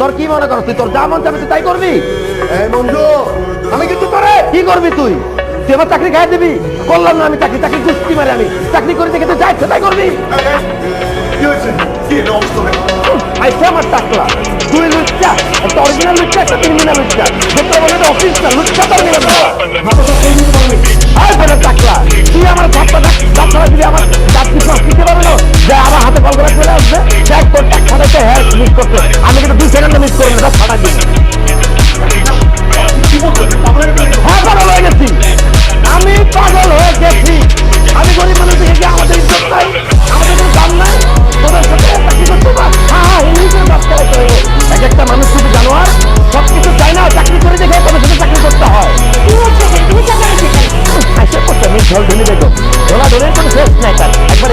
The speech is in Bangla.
তোর কি মনে করো? তুই তোর যা মন চাবে তাই করবি? বন্ধু আমি কিন্তু তোরে কি করবি তুই? তুই আমার চাকরি খাই দিবি? করলাম না আমি চাকরি চাকরি কুস্তি মারে আমি। চাকরি করে দেখে তুই যা ইচ্ছে তাই করবি। আইসা আমার টাকলা। তুই লুচ্চা। একটা অরিজিনাল লুচ্চা একটা ক্রিমিনাল লুচ্চা। সত্য বলে তো অফিসটা লুচ্চা তোর ঢল ঢুলি বেগম ঢোলা ঢোলের কোনো শেষ নাই তার। একবার